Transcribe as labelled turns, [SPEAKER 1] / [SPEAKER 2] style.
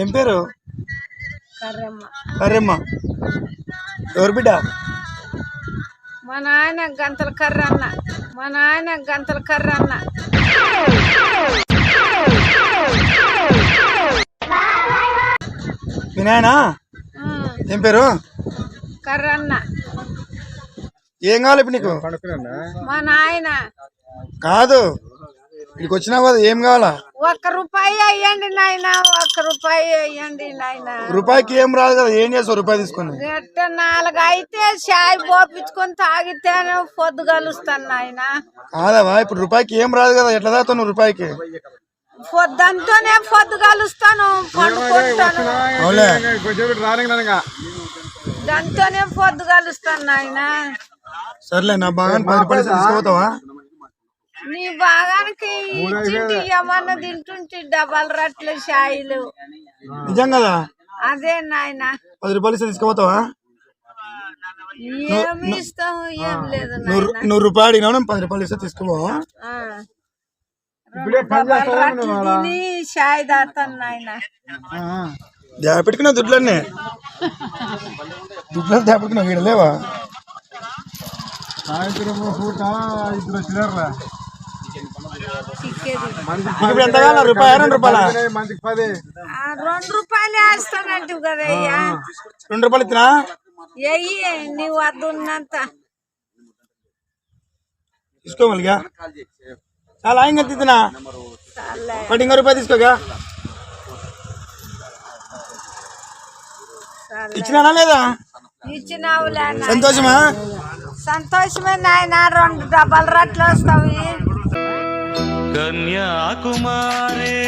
[SPEAKER 1] ఏం పేరు?
[SPEAKER 2] కర్రమ్మ.
[SPEAKER 1] ఎవరు బిడ్డ?
[SPEAKER 2] మా నాయన గంతల కర్ర అన్న మా నాయన గంతల కర్ర అన్న
[SPEAKER 1] మీ నాయనా?
[SPEAKER 2] ఉమ్,
[SPEAKER 1] ఏం పేరు?
[SPEAKER 2] కర్ర అన్న
[SPEAKER 1] ఏం కావాలి ఇప్పుడు నీకు?
[SPEAKER 2] మా నాయన.
[SPEAKER 1] కాదు. ఇక్కడికి వచ్చినావు కదా ఏం కావాలా?
[SPEAKER 2] ఒక్క రూపాయి అయ్యండి నాయన ఒక్క రూపాయి అయ్యండి నాయన.
[SPEAKER 1] రూపాయికి ఏం రాదు కదా ఏం చేస్తావు రూపాయి తీసుకొని?
[SPEAKER 2] నాలుగు అయితే చాయ్ పోపించుకొని తాగితేనే పొద్దు కలుస్తాను నాయన.
[SPEAKER 1] కాదవా ఇప్పుడు రూపాయికి ఏం రాదు కదా ఎట్లా తాగుతావు నువ్వు రూపాయికి?
[SPEAKER 2] పొద్దంతోనే పొద్దు కలుస్తాను పండుకుంటాను దాంతోనే పొద్దు కలుస్తాను నాయన.
[SPEAKER 1] సర్లే నా బాగా పది ఇస్తే తీసుకుపోతావా?
[SPEAKER 2] నీ భాగానికి ఏమన్నా తింటుంటే డబల్ రట్ల షాయిలు.
[SPEAKER 1] నిజం కదా
[SPEAKER 2] అదే నాయన.
[SPEAKER 1] పది రూపాయలు ఇస్తే తీసుకుపోతావా?
[SPEAKER 2] ఏమి ఇస్తాము ఏం లేదు
[SPEAKER 1] నువ్వు
[SPEAKER 2] నాయన.
[SPEAKER 1] నువ్వు రూపాయలు అడిగినావు నేను పది రూపాయలు ఇస్తే తీసుకోవా
[SPEAKER 2] ఆ. రెండు డబల్ రట్లు తిని షాయి తాతాను నాయన.
[SPEAKER 1] పెట్టుకున్నా దుడ్లన్నీ? దుడ్లు పెట్టుకున్నా వీడ లేవా?
[SPEAKER 2] చిక్కేది
[SPEAKER 1] ఇప్పుడు ఎంత కావాలా? రూపాయ? రెండు రూపాయల?
[SPEAKER 2] రెండు రూపాయలు వేస్తానంటు కదయ్యా
[SPEAKER 1] రెండు రూపాయలు ఇచ్చినా
[SPEAKER 2] ఎయ్యి నీ వద్ద ఉన్నంత.
[SPEAKER 1] తీసుకోమలిగా చాలా ఇంకా తిన్నా పట్టి ఇంకో రూపాయి తీసుకోగా. ఇచ్చినానా లేదా?
[SPEAKER 2] ఇచ్చినావులే నాయన.
[SPEAKER 1] సంతోషమా?
[SPEAKER 2] సంతోషమే నాయన రెండు డబల్ రట్లు వస్తావి
[SPEAKER 3] కన్యాకుమారే